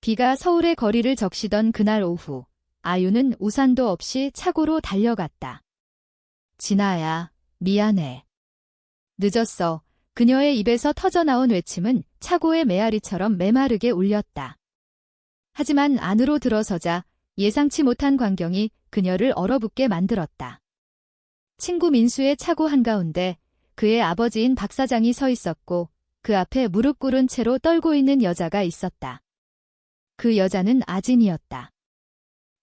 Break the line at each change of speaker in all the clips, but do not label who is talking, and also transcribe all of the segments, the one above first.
비가 서울의 거리를 적시던 그날 오후, 아유는 우산도 없이 차고로 달려갔다. 진아야, 미안해. 늦었어. 그녀의 입에서 터져나온 외침은 차고의 메아리처럼 메마르게 울렸다. 하지만 안으로 들어서자 예상치 못한 광경이 그녀를 얼어붙게 만들었다. 친구 민수의 차고 한가운데 그의 아버지인 박 사장이 서 있었고 그 앞에 무릎 꿇은 채로 떨고 있는 여자가 있었다. 그 여자는 아진이었다.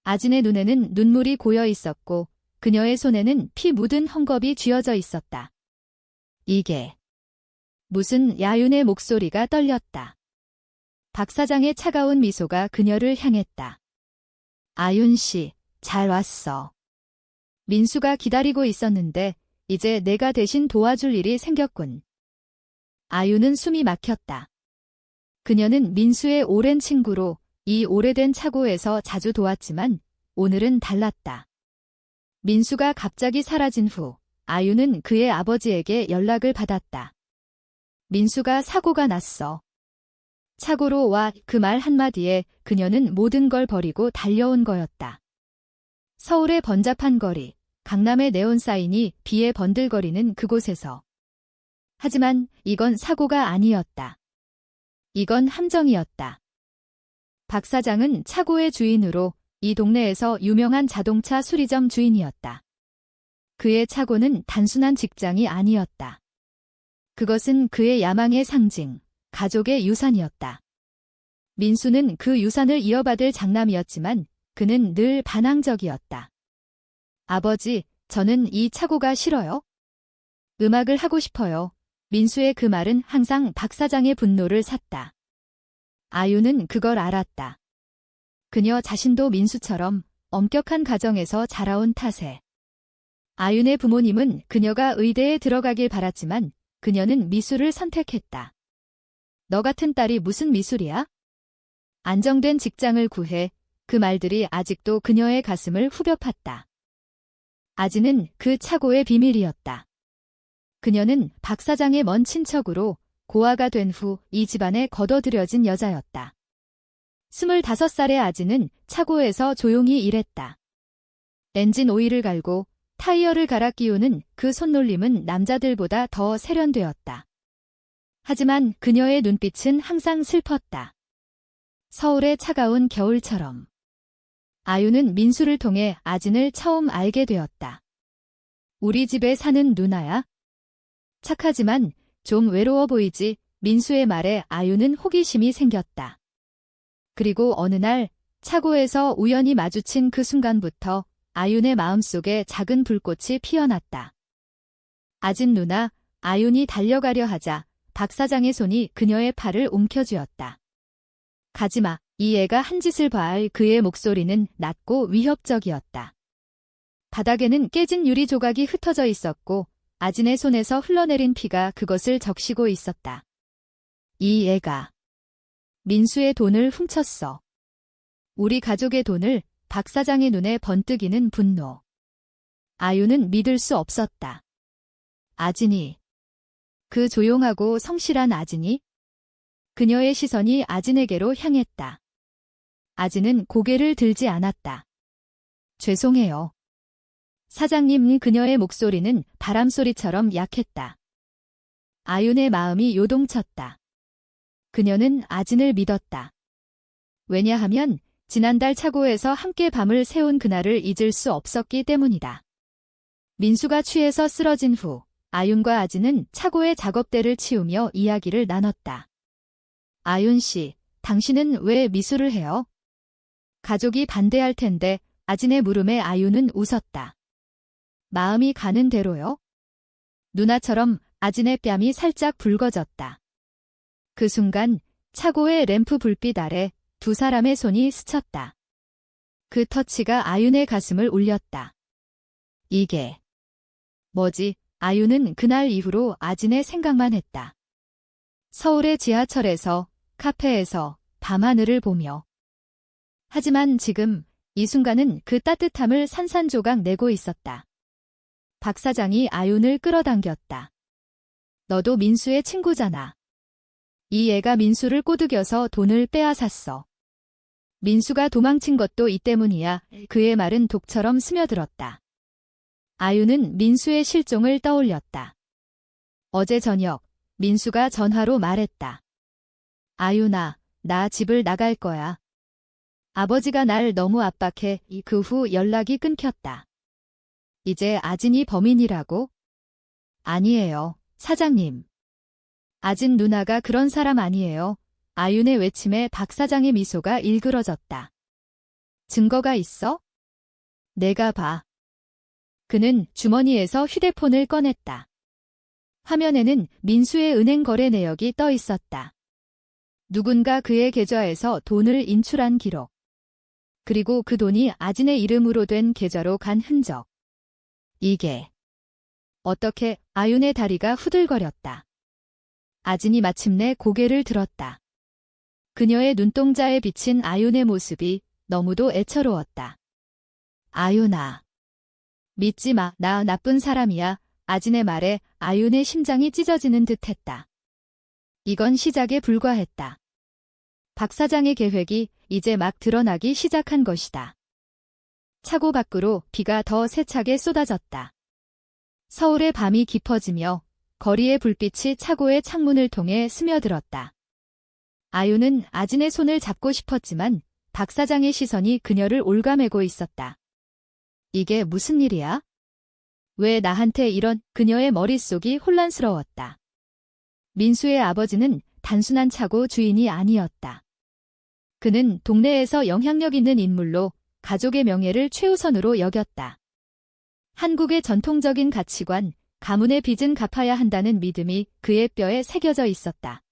아진의 눈에는 눈물이 고여 있었고 그녀의 손에는 피 묻은 헝겊이 쥐어져 있었다. 이게 무슨 야윤의 목소리가 떨렸다. 박 사장의 차가운 미소가 그녀를 향했다. 아윤 씨, 잘 왔어. 민수가 기다리고 있었는데 이제 내가 대신 도와줄 일이 생겼군. 아유는 숨이 막혔다. 그녀는 민수의 오랜 친구로 이 오래된 차고에서 자주 도왔지만 오늘은 달랐다. 민수가 갑자기 사라진 후 아유는 그의 아버지에게 연락을 받았다. 민수가 사고가 났어. 차고로 와 그 말 한마디에 그녀는 모든 걸 버리고 달려온 거였다. 서울의 번잡한 거리, 강남의 네온 사인이 비에 번들거리는 그곳에서. 하지만 이건 사고가 아니었다. 이건 함정이었다. 박 사장은 차고의 주인으로 이 동네에서 유명한 자동차 수리점 주인이었다. 그의 차고는 단순한 직장이 아니었다. 그것은 그의 야망의 상징, 가족의 유산이었다. 민수는 그 유산을 이어받을 장남이었지만 그는 늘 반항적이었다. 아버지, 저는 이 차고가 싫어요. 음악을 하고 싶어요. 민수의 그 말은 항상 박 사장의 분노를 샀다. 아유는 그걸 알았다. 그녀 자신도 민수처럼 엄격한 가정에서 자라온 탓에. 아윤의 부모님은 그녀가 의대에 들어가길 바랐지만 그녀는 미술을 선택했다. 너 같은 딸이 무슨 미술이야? 안정된 직장을 구해 그 말들이 아직도 그녀의 가슴을 후벼 팠다. 아지는 그 차고의 비밀이었다. 그녀는 박 사장의 먼 친척으로 고아가 된 후 이 집안에 걷어들여진 여자였다. 25살의 아지는 차고에서 조용히 일했다. 엔진 오일을 갈고 타이어를 갈아 끼우는 그 손놀림은 남자들보다 더 세련되었다. 하지만 그녀의 눈빛은 항상 슬펐다. 서울의 차가운 겨울처럼. 아유는 민수를 통해 아진을 처음 알게 되었다. 우리 집에 사는 누나야? 착하지만 좀 외로워 보이지 민수의 말에 아유는 호기심이 생겼다. 그리고 어느 날 차고에서 우연히 마주친 그 순간부터 아윤의 마음속에 작은 불꽃이 피어났다. 아진 누나, 아윤이 달려가려 하자 박 사장의 손이 그녀의 팔을 움켜쥐었다. 가지마, 이 애가 한 짓을 봐할 그의 목소리는 낮고 위협적이었다. 바닥에는 깨진 유리 조각이 흩어져 있었고 아진의 손에서 흘러내린 피가 그것을 적시고 있었다. 이 애가 민수의 돈을 훔쳤어. 우리 가족의 돈을 박 사장의 눈에 번뜩이는 분노. 아유는 믿을 수 없었다. 아진이. 그 조용하고 성실한 아진이? 그녀의 시선이 아진에게로 향했다. 아진은 고개를 들지 않았다. 죄송해요. 사장님 그녀의 목소리는 바람소리처럼 약했다. 아윤의 마음이 요동쳤다. 그녀는 아진을 믿었다. 왜냐하면 지난달 차고에서 함께 밤을 새운 그날을 잊을 수 없었기 때문이다. 민수가 취해서 쓰러진 후 아윤과 아진은 차고의 작업대를 치우며 이야기를 나눴다. 아윤 씨, 당신은 왜 미술을 해요? 가족이 반대할 텐데 아진의 물음에 아윤은 웃었다. 마음이 가는 대로요? 누나처럼 아진의 뺨이 살짝 붉어졌다. 그 순간 차고의 램프 불빛 아래 두 사람의 손이 스쳤다. 그 터치가 아윤의 가슴을 울렸다. 이게 뭐지? 아윤은 그날 이후로 아진의 생각만 했다. 서울의 지하철에서, 카페에서, 밤하늘을 보며. 하지만 지금 이 순간은 그 따뜻함을 산산조각 내고 있었다. 박 사장이 아윤을 끌어당겼다. 너도 민수의 친구잖아. 이 애가 민수를 꼬드겨서 돈을 빼앗았어. 민수가 도망친 것도 이 때문이야. 그의 말은 독처럼 스며들었다. 아유는 민수의 실종을 떠올렸다. 어제 저녁, 민수가 전화로 말했다. 아유나, 나 집을 나갈 거야. 아버지가 날 너무 압박해 그 후 연락이 끊겼다. 이제 아진이 범인이라고? 아니에요, 사장님. 아진 누나가 그런 사람 아니에요. 아윤의 외침에 박 사장의 미소가 일그러졌다. 증거가 있어? 내가 봐. 그는 주머니에서 휴대폰을 꺼냈다. 화면에는 민수의 은행 거래 내역이 떠 있었다. 누군가 그의 계좌에서 돈을 인출한 기록. 그리고 그 돈이 아진의 이름으로 된 계좌로 간 흔적. 이게 어떻게 아윤의 다리가 후들거렸다. 아진이 마침내 고개를 들었다. 그녀의 눈동자에 비친 아윤의 모습이 너무도 애처로웠다. 아윤아. 믿지 마, 나 나쁜 사람이야. 아진의 말에 아윤의 심장이 찢어지는 듯 했다. 이건 시작에 불과했다. 박 사장의 계획이 이제 막 드러나기 시작한 것이다. 차고 밖으로 비가 더 세차게 쏟아졌다. 서울의 밤이 깊어지며 거리의 불빛이 차고의 창문을 통해 스며들었다. 아유는 아진의 손을 잡고 싶었지만 박 사장의 시선이 그녀를 올가매고 있었다. 이게 무슨 일이야? 왜 나한테 이런 그녀의 머릿속이 혼란스러웠다. 민수의 아버지는 단순한 차고 주인이 아니었다. 그는 동네에서 영향력 있는 인물로 가족의 명예를 최우선으로 여겼다. 한국의 전통적인 가치관, 가문의 빚은 갚아야 한다는 믿음이 그의 뼈에 새겨져 있었다.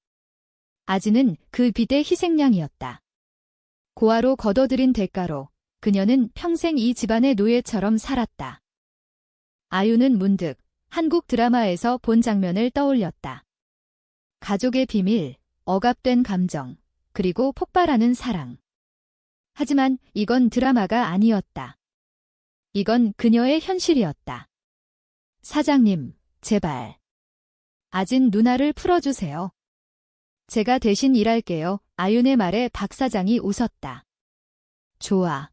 아지는 그 빚의 희생양이었다. 고아로 거둬들인 대가로 그녀는 평생 이 집안의 노예처럼 살았다. 아유는 문득 한국 드라마에서 본 장면을 떠올렸다. 가족의 비밀, 억압된 감정, 그리고 폭발하는 사랑. 하지만 이건 드라마가 아니었다. 이건 그녀의 현실이었다. 사장님, 제발. 아진 누나를 풀어주세요. 제가 대신 일할게요. 아윤의 말에 박 사장이 웃었다. 좋아.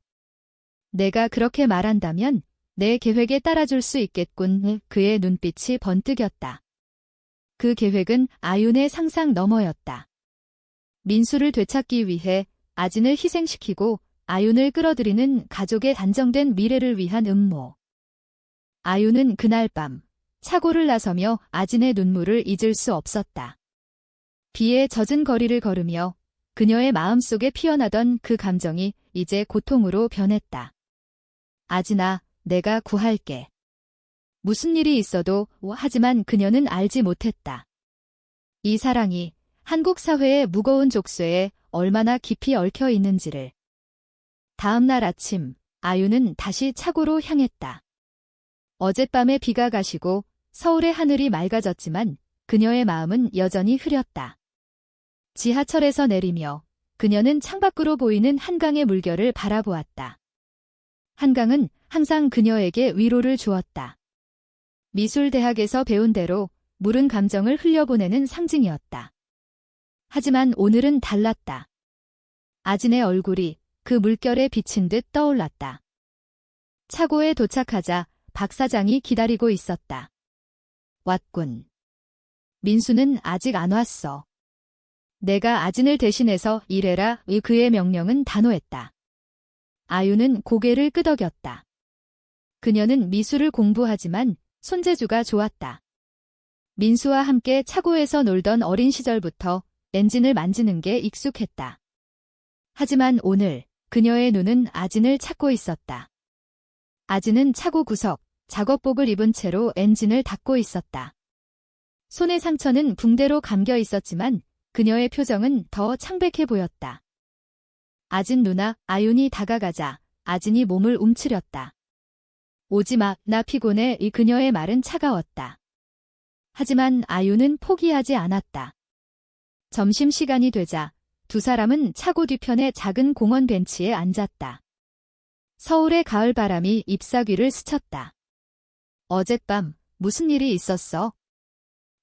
내가 그렇게 말한다면 내 계획에 따라줄 수 있겠군. 그의 눈빛이 번뜩였다. 그 계획은 아윤의 상상 너머였다. 민수를 되찾기 위해 아진을 희생시키고 아윤을 끌어들이는 가족의 단정된 미래를 위한 음모. 아윤은 그날 밤 차고를 나서며 아진의 눈물을 잊을 수 없었다. 비에 젖은 거리를 걸으며 그녀의 마음속에 피어나던 그 감정이 이제 고통으로 변했다. 아진아, 내가 구할게. 무슨 일이 있어도 하지만 그녀는 알지 못했다. 이 사랑이 한국 사회의 무거운 족쇄에 얼마나 깊이 얽혀 있는지를. 다음 날 아침, 아유는 다시 차고로 향했다. 어젯밤에 비가 가시고 서울의 하늘이 맑아졌지만 그녀의 마음은 여전히 흐렸다. 지하철에서 내리며 그녀는 창밖으로 보이는 한강의 물결을 바라보았다. 한강은 항상 그녀에게 위로를 주었다. 미술대학에서 배운 대로 물은 감정을 흘려보내는 상징이었다. 하지만 오늘은 달랐다. 아진의 얼굴이 그 물결에 비친 듯 떠올랐다. 차고에 도착하자 박 사장이 기다리고 있었다. 왔군. 민수는 아직 안 왔어. 내가 아진을 대신해서 일해라 의 그의 명령은 단호했다. 아유는 고개를 끄덕였다. 그녀는 미술을 공부하지만 손재주가 좋았다. 민수와 함께 차고에서 놀던 어린 시절부터 엔진을 만지는 게 익숙했다. 하지만 오늘 그녀의 눈은 아진을 찾고 있었다. 아진은 차고 구석, 작업복을 입은 채로 엔진을 닫고 있었다. 손의 상처는 붕대로 감겨 있었지만 그녀의 표정은 더 창백해 보였다. 아진 누나 아윤이 다가가자 아진이 몸을 움츠렸다. 오지마, 나 피곤해 이 그녀의 말은 차가웠다. 하지만 아윤은 포기하지 않았다. 점심시간이 되자 두 사람은 차고 뒤편의 작은 공원 벤치에 앉았다. 서울의 가을 바람이 잎사귀를 스쳤다. 어젯밤 무슨 일이 있었어?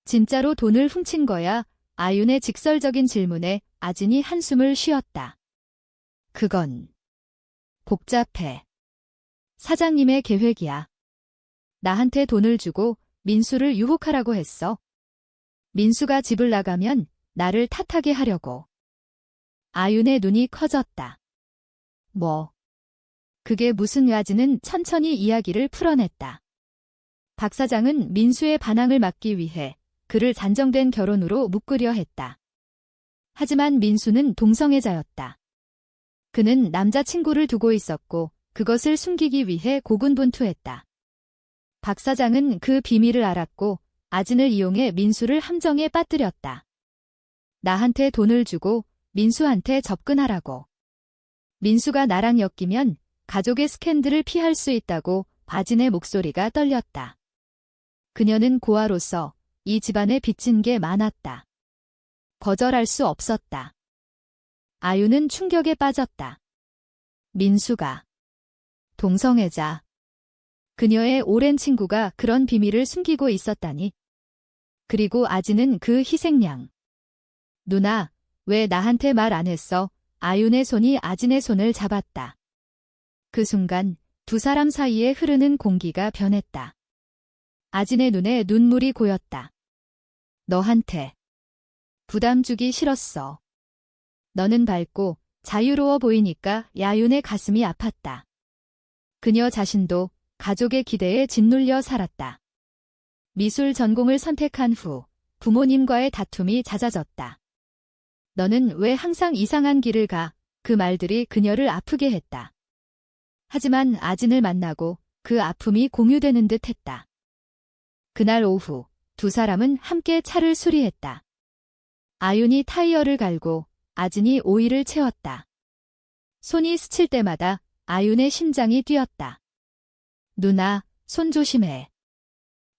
진짜로 돈을 훔친 거야? 아윤의 직설적인 질문에 아진이 한숨을 쉬었다. 그건 복잡해. 사장님의 계획이야. 나한테 돈을 주고 민수를 유혹하라고 했어. 민수가 집을 나가면 나를 탓하게 하려고. 아윤의 눈이 커졌다. 뭐. 그게 무슨 야지는 천천히 이야기를 풀어냈다. 박 사장은 민수의 반항을 막기 위해 그를 단정된 결혼으로 묶으려 했다. 하지만 민수는 동성애자였다. 그는 남자친구를 두고 있었고 그것을 숨기기 위해 고군분투했다. 박 사장은 그 비밀을 알았고 아진을 이용해 민수를 함정에 빠뜨렸다. 나한테 돈을 주고 민수한테 접근하라고. 민수가 나랑 엮이면 가족의 스캔들을 피할 수 있다고 바진의 목소리가 떨렸다. 그녀는 고아로서 이 집안에 빚진 게 많았다. 거절할 수 없었다. 아유는 충격에 빠졌다. 민수가 동성애자. 그녀의 오랜 친구가 그런 비밀을 숨기고 있었다니. 그리고 아지는 그 희생양. 누나, 왜 나한테 말 안 했어? 아윤의 손이 아진의 손을 잡았다. 그 순간 두 사람 사이에 흐르는 공기가 변했다. 아진의 눈에 눈물이 고였다. 너한테 부담 주기 싫었어. 너는 밝고 자유로워 보이니까 야윤의 가슴이 아팠다. 그녀 자신도 가족의 기대에 짓눌려 살았다. 미술 전공을 선택한 후 부모님과의 다툼이 잦아졌다. 너는 왜 항상 이상한 길을 가? 그 말들이 그녀를 아프게 했다. 하지만 아진을 만나고 그 아픔이 공유되는 듯 했다. 그날 오후 두 사람은 함께 차를 수리했다. 아윤이 타이어를 갈고 아진이 오일을 채웠다. 손이 스칠 때마다 아윤의 심장이 뛰었다. 누나, 손 조심해.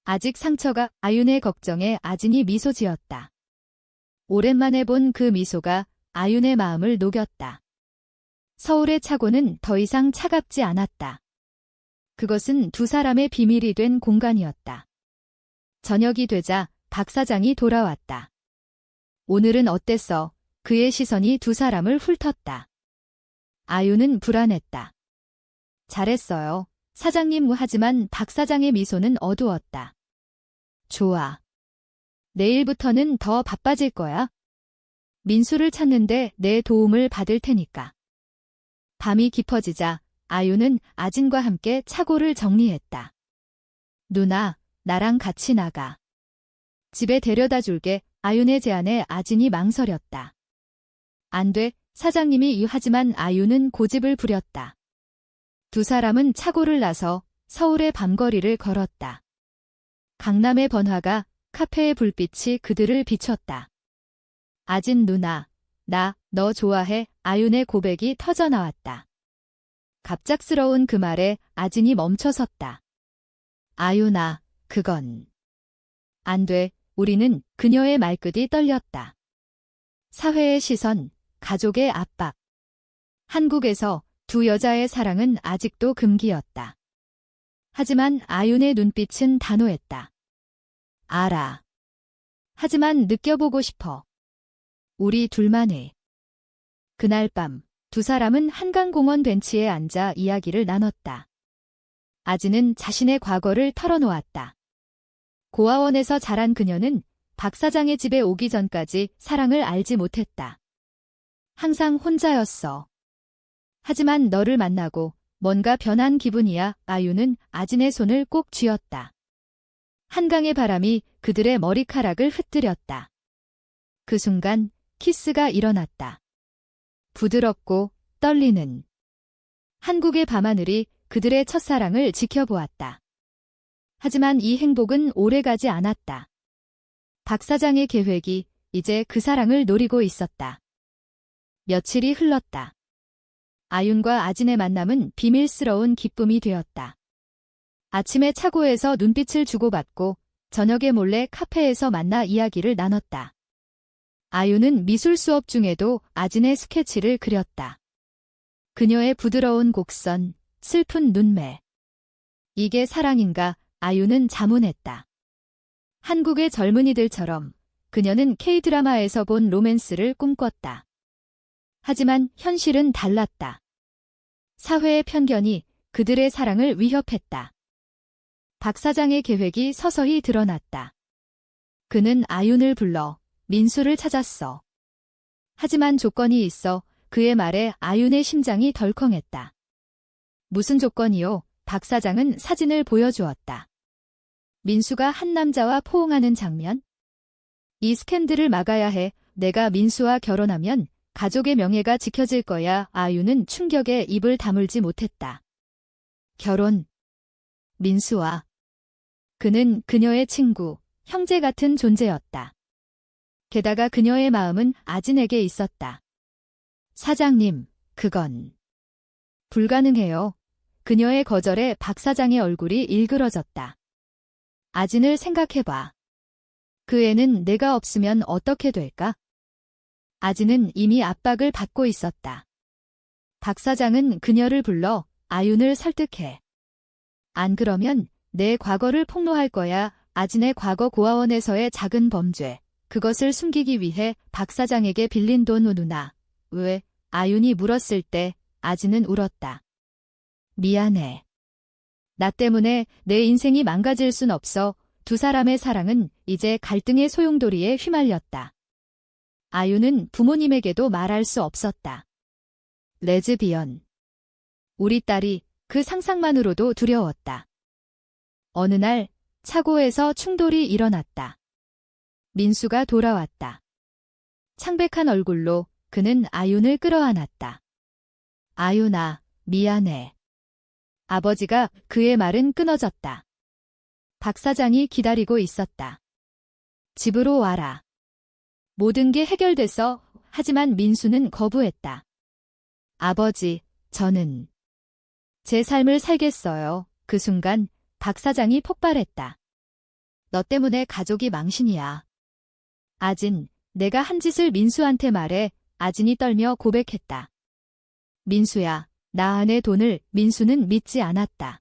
아직 상처가 아윤의 걱정에 아진이 미소 지었다. 오랜만에 본 그 미소가 아윤의 마음을 녹였다. 서울의 차고는 더 이상 차갑지 않았다. 그것은 두 사람의 비밀이 된 공간이었다. 저녁이 되자 박 사장이 돌아왔다. 오늘은 어땠어? 그의 시선이 두 사람을 훑었다. 아유는 불안했다. 잘했어요. 사장님 하지만 박 사장의 미소는 어두웠다. 좋아. 내일부터는 더 바빠질 거야. 민수를 찾는데 내 도움을 받을 테니까. 밤이 깊어지자 아유는 아진과 함께 차고를 정리했다. 누나, 나랑 같이 나가. 집에 데려다 줄게 아윤의 제안에 아진이 망설였다. 안 돼, 사장님이 하지만 아유는 고집을 부렸다. 두 사람은 차고를 나서 서울의 밤거리를 걸었다. 강남의 번화가 카페의 불빛이 그들을 비췄다. 아진 누나, 나, 너 좋아해, 아윤의 고백이 터져 나왔다. 갑작스러운 그 말에 아진이 멈춰섰다. 아윤아, 그건. 안 돼, 우리는 그녀의 말끝이 떨렸다. 사회의 시선, 가족의 압박. 한국에서 두 여자의 사랑은 아직도 금기였다. 하지만 아윤의 눈빛은 단호했다. 알아. 하지만 느껴보고 싶어. 우리 둘만의. 그날 밤, 두 사람은 한강공원 벤치에 앉아 이야기를 나눴다. 아지는 자신의 과거를 털어놓았다. 고아원에서 자란 그녀는 박 사장의 집에 오기 전까지 사랑을 알지 못했다. 항상 혼자였어. 하지만 너를 만나고 뭔가 변한 기분이야 아유는 아진의 손을 꼭 쥐었다. 한강의 바람이 그들의 머리카락을 흩뜨렸다. 그 순간 키스가 일어났다. 부드럽고 떨리는 한국의 밤하늘이 그들의 첫사랑을 지켜보았다. 하지만 이 행복은 오래가지 않았다. 박 사장의 계획이 이제 그 사랑을 노리고 있었다. 며칠이 흘렀다. 아윤과 아진의 만남은 비밀스러운 기쁨이 되었다. 아침에 차고에서 눈빛을 주고받고 저녁에 몰래 카페에서 만나 이야기를 나눴다. 아윤은 미술 수업 중에도 아진의 스케치를 그렸다. 그녀의 부드러운 곡선, 슬픈 눈매. 이게 사랑인가 아윤은 자문했다. 한국의 젊은이들처럼 그녀는 K-드라마에서 본 로맨스를 꿈꿨다. 하지만 현실은 달랐다. 사회의 편견이 그들의 사랑을 위협했다. 박 사장의 계획이 서서히 드러났다. 그는 아윤을 불러 민수를 찾았어. 하지만 조건이 있어 그의 말에 아윤의 심장이 덜컹했다. 무슨 조건이요? 박 사장은 사진을 보여주었다. 민수가 한 남자와 포옹하는 장면? 이 스캔들을 막아야 해. 내가 민수와 결혼하면 가족의 명예가 지켜질 거야. 아유는 충격에 입을 다물지 못했다. 결혼. 민수와. 그는 그녀의 친구, 형제 같은 존재였다. 게다가 그녀의 마음은 아진에게 있었다. 사장님, 그건 불가능해요. 그녀의 거절에 박 사장의 얼굴이 일그러졌다. 아진을 생각해봐. 그 애는 내가 없으면 어떻게 될까? 아진은 이미 압박을 받고 있었다. 박 사장은 그녀를 불러 아윤을 설득해. 안 그러면 내 과거를 폭로할 거야. 아진의 과거 고아원에서의 작은 범죄. 그것을 숨기기 위해 박 사장에게 빌린 돈 누나. 왜? 아윤이 물었을 때 아진은 울었다. 미안해. 나 때문에 내 인생이 망가질 순 없어. 두 사람의 사랑은 이제 갈등의 소용돌이에 휘말렸다. 아유는 부모님에게도 말할 수 없었다. 레즈비언. 우리 딸이 그 상상만으로도 두려웠다. 어느 날 차고에서 충돌이 일어났다. 민수가 돌아왔다. 창백한 얼굴로 그는 아윤을 끌어안았다. 아윤아, 미안해. 아버지가 그의 말은 끊어졌다. 박 사장이 기다리고 있었다. 집으로 와라. 모든 게 해결됐어. 하지만 민수는 거부했다. 아버지, 저는 제 삶을 살겠어요. 그 순간 박 사장이 폭발했다. 너 때문에 가족이 망신이야. 아진, 내가 한 짓을 민수한테 말해 아진이 떨며 고백했다. 민수야, 나 안의 돈을 민수는 믿지 않았다.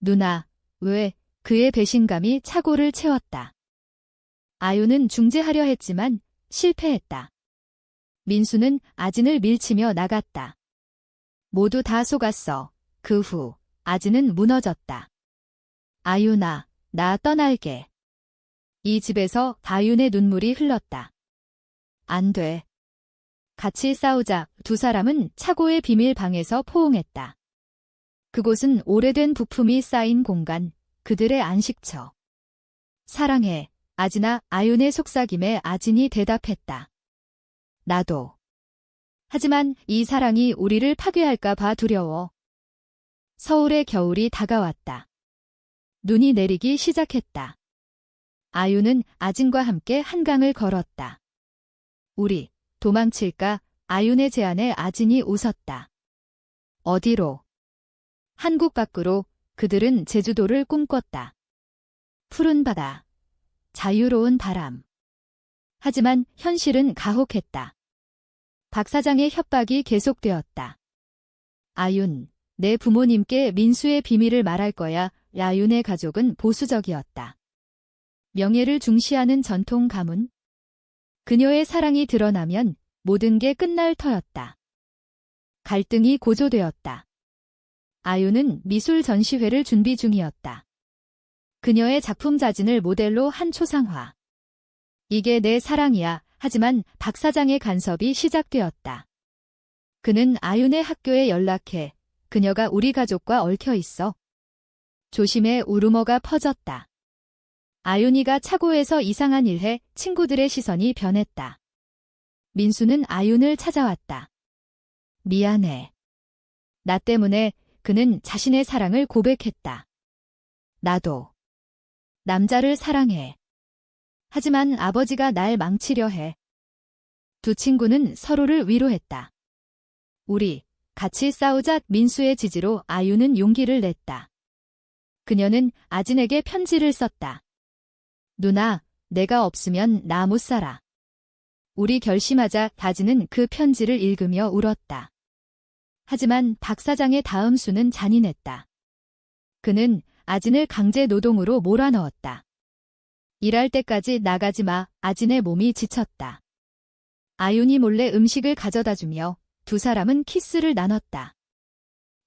누나, 왜 그의 배신감이 차고를 채웠다. 아유는 중재하려 했지만 실패했다. 민수는 아진을 밀치며 나갔다. 모두 다 속았어. 그 후 아진은 무너졌다. 아유나, 나 떠날게. 이 집에서 다윤의 눈물이 흘렀다. 안 돼. 같이 싸우자 두 사람은 차고의 비밀 방에서 포옹했다. 그곳은 오래된 부품이 쌓인 공간, 그들의 안식처. 사랑해, 아진아, 아윤의 속삭임에 아진이 대답했다. 나도. 하지만 이 사랑이 우리를 파괴할까 봐 두려워. 서울의 겨울이 다가왔다. 눈이 내리기 시작했다. 아유는 아진과 함께 한강을 걸었다. 우리 도망칠까? 아윤의 제안에 아진이 웃었다. 어디로? 한국 밖으로 그들은 제주도를 꿈꿨다. 푸른 바다, 자유로운 바람. 하지만 현실은 가혹했다. 박 사장의 협박이 계속되었다. 아윤, 내 부모님께 민수의 비밀을 말할 거야. 야윤의 가족은 보수적이었다. 명예를 중시하는 전통 가문. 그녀의 사랑이 드러나면 모든 게 끝날 터였다. 갈등이 고조되었다. 아유는 미술 전시회를 준비 중이었다. 그녀의 작품 자진을 모델로 한 초상화. 이게 내 사랑이야. 하지만 박 사장의 간섭이 시작되었다. 그는 아윤의 학교에 연락해 그녀가 우리 가족과 얽혀 있어. 조심해 우루머가 퍼졌다. 아윤이가 차고에서 이상한 일해 친구들의 시선이 변했다. 민수는 아윤을 찾아왔다. 미안해. 나 때문에 그는 자신의 사랑을 고백했다. 나도. 남자를 사랑해. 하지만 아버지가 날 망치려 해. 두 친구는 서로를 위로했다. 우리 같이 싸우자 민수의 지지로 아유는 용기를 냈다. 그녀는 아진에게 편지를 썼다. 누나, 내가 없으면 나 못 살아. 우리 결심하자 다지는 그 편지를 읽으며 울었다. 하지만 박 사장의 다음 수는 잔인했다. 그는 아진을 강제 노동으로 몰아넣었다. 일할 때까지 나가지 마. 아진의 몸이 지쳤다. 아윤이 몰래 음식을 가져다 주며 두 사람은 키스를 나눴다.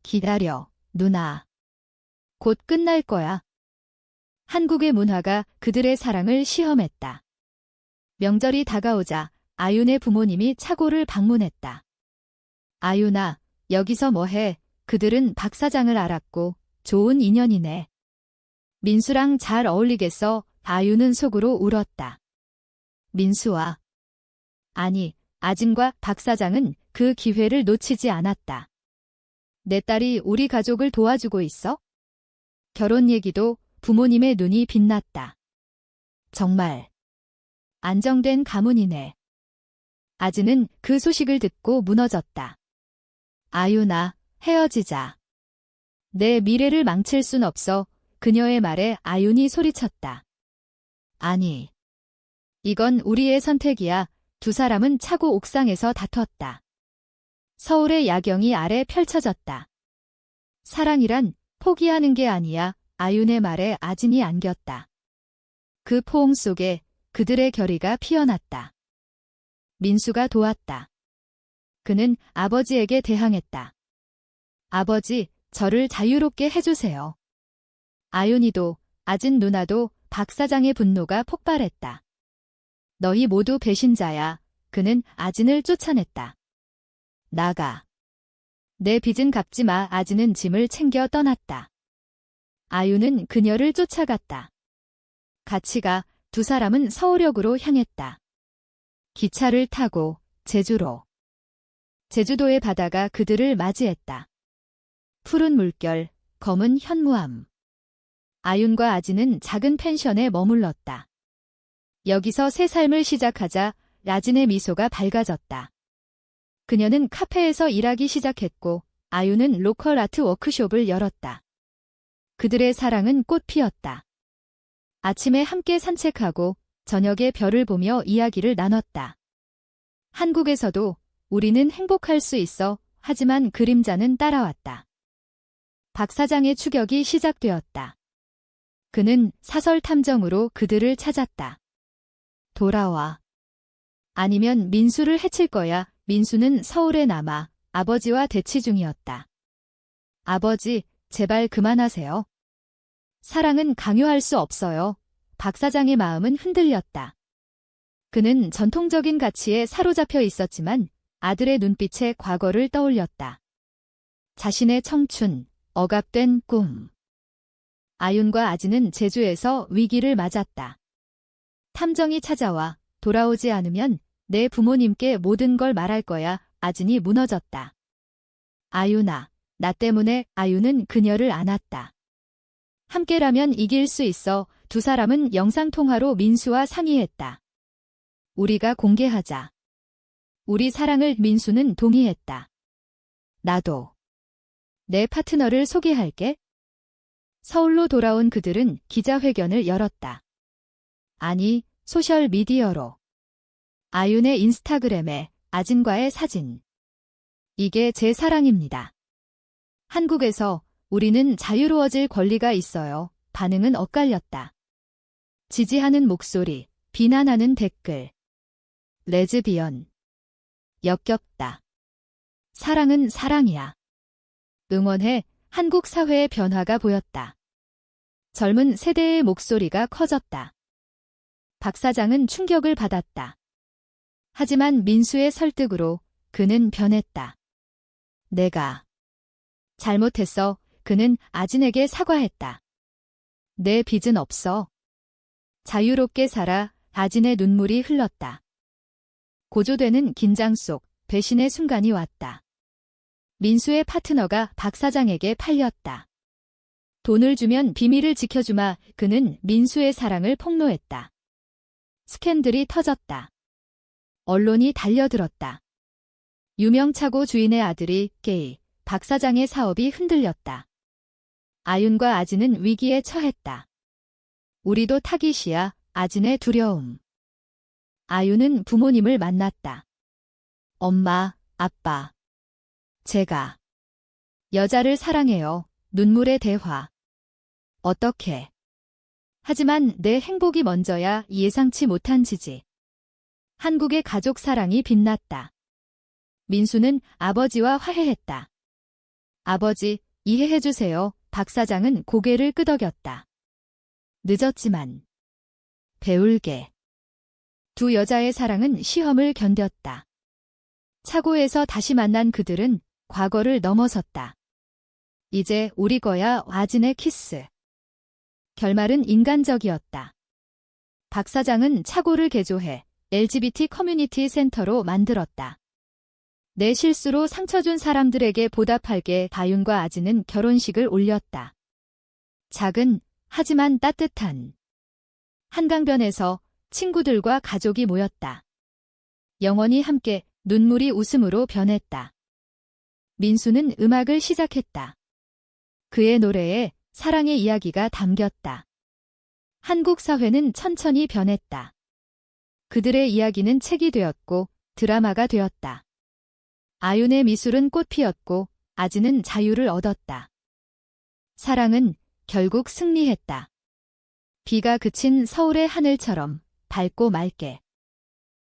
기다려, 누나. 곧 끝날 거야. 한국의 문화가 그들의 사랑을 시험했다. 명절이 다가오자 아윤의 부모님이 차고를 방문했다. 아윤아, 여기서 뭐해? 그들은 박 사장을 알았고 좋은 인연이네. 민수랑 잘 어울리겠어? 아윤은 속으로 울었다. 민수와 아니, 아진과 박 사장은 그 기회를 놓치지 않았다. 내 딸이 우리 가족을 도와주고 있어? 결혼 얘기도 부모님의 눈이 빛났다. 정말 안정된 가문이네. 아지는 그 소식을 듣고 무너졌다. 아유나, 헤어지자. 내 미래를 망칠 순 없어. 그녀의 말에 아윤이 소리쳤다. 아니. 이건 우리의 선택이야. 두 사람은 차고 옥상에서 다퉜다. 서울의 야경이 아래 펼쳐졌다. 사랑이란 포기하는 게 아니야. 아윤의 말에 아진이 안겼다. 그 포옹 속에 그들의 결의가 피어났다. 민수가 도왔다. 그는 아버지에게 대항했다. 아버지, 저를 자유롭게 해주세요. 아윤이도, 아진 누나도 박 사장의 분노가 폭발했다. 너희 모두 배신자야. 그는 아진을 쫓아냈다. 나가. 내 빚은 갚지 마. 아진은 짐을 챙겨 떠났다. 아유는 그녀를 쫓아갔다. 같이 가 두 사람은 서울역으로 향했다. 기차를 타고 제주로. 제주도의 바다가 그들을 맞이했다. 푸른 물결, 검은 현무암. 아윤과 아진은 작은 펜션에 머물렀다. 여기서 새 삶을 시작하자 라진의 미소가 밝아졌다. 그녀는 카페에서 일하기 시작했고 아윤은 로컬 아트 워크숍을 열었다. 그들의 사랑은 꽃 피었다. 아침에 함께 산책하고 저녁에 별을 보며 이야기를 나눴다. 한국에서도 우리는 행복할 수 있어 하지만 그림자는 따라왔다. 박 사장의 추격이 시작되었다. 그는 사설 탐정으로 그들을 찾았다. 돌아와. 아니면 민수를 해칠 거야. 민수는 서울에 남아 아버지와 대치 중이었다. 아버지, 제발 그만하세요. 사랑은 강요할 수 없어요. 박 사장의 마음은 흔들렸다. 그는 전통적인 가치에 사로잡혀 있었지만 아들의 눈빛에 과거를 떠올렸다. 자신의 청춘, 억압된 꿈. 아윤과 아지는 제주에서 위기를 맞았다. 탐정이 찾아와 돌아오지 않으면 내 부모님께 모든 걸 말할 거야. 아진이 무너졌다. 아윤아, 나 때문에 아윤은 그녀를 안았다. 함께라면 이길 수 있어 두 사람은 영상통화로 민수와 상의했다. 우리가 공개하자. 우리 사랑을 민수는 동의했다. 나도. 내 파트너를 소개할게. 서울로 돌아온 그들은 기자회견을 열었다. 아니, 소셜 미디어로. 아윤의 인스타그램에 아진과의 사진. 이게 제 사랑입니다. 한국에서 우리는 자유로워질 권리가 있어요. 반응은 엇갈렸다. 지지하는 목소리, 비난하는 댓글. 레즈비언. 역겹다. 사랑은 사랑이야. 응원해 한국 사회의 변화가 보였다. 젊은 세대의 목소리가 커졌다. 박 사장은 충격을 받았다. 하지만 민수의 설득으로 그는 변했다. 내가 잘못했어. 그는 아진에게 사과했다. 내 빚은 없어. 자유롭게 살아 아진의 눈물이 흘렀다. 고조되는 긴장 속 배신의 순간이 왔다. 민수의 파트너가 박 사장에게 팔렸다. 돈을 주면 비밀을 지켜주마 그는 민수의 사랑을 폭로했다. 스캔들이 터졌다. 언론이 달려들었다. 유명차고 주인의 아들이 게이, 박 사장의 사업이 흔들렸다. 아윤과 아진은 위기에 처했다. 우리도 타깃이야, 아진의 두려움. 아윤은 부모님을 만났다. 엄마, 아빠. 제가 여자를 사랑해요. 눈물의 대화. 어떻게? 하지만 내 행복이 먼저야 예상치 못한 지지. 한국의 가족 사랑이 빛났다. 민수는 아버지와 화해했다. 아버지, 이해해주세요. 박 사장은 고개를 끄덕였다. 늦었지만. 배울게. 두 여자의 사랑은 시험을 견뎠다. 차고에서 다시 만난 그들은 과거를 넘어섰다. 이제 우리 거야 와진의 키스. 결말은 인간적이었다. 박 사장은 차고를 개조해 LGBT 커뮤니티 센터로 만들었다. 내 실수로 상처 준 사람들에게 보답할 게 다윤과 아지는 결혼식을 올렸다. 작은 하지만 따뜻한 한강변에서 친구들과 가족이 모였다. 영원히 함께 눈물이 웃음으로 변했다. 민수는 음악을 시작했다. 그의 노래에 사랑의 이야기가 담겼다. 한국 사회는 천천히 변했다. 그들의 이야기는 책이 되었고 드라마가 되었다. 아윤의 미술은 꽃 피었고 아지는 자유를 얻었다. 사랑은 결국 승리했다. 비가 그친 서울의 하늘처럼 밝고 맑게.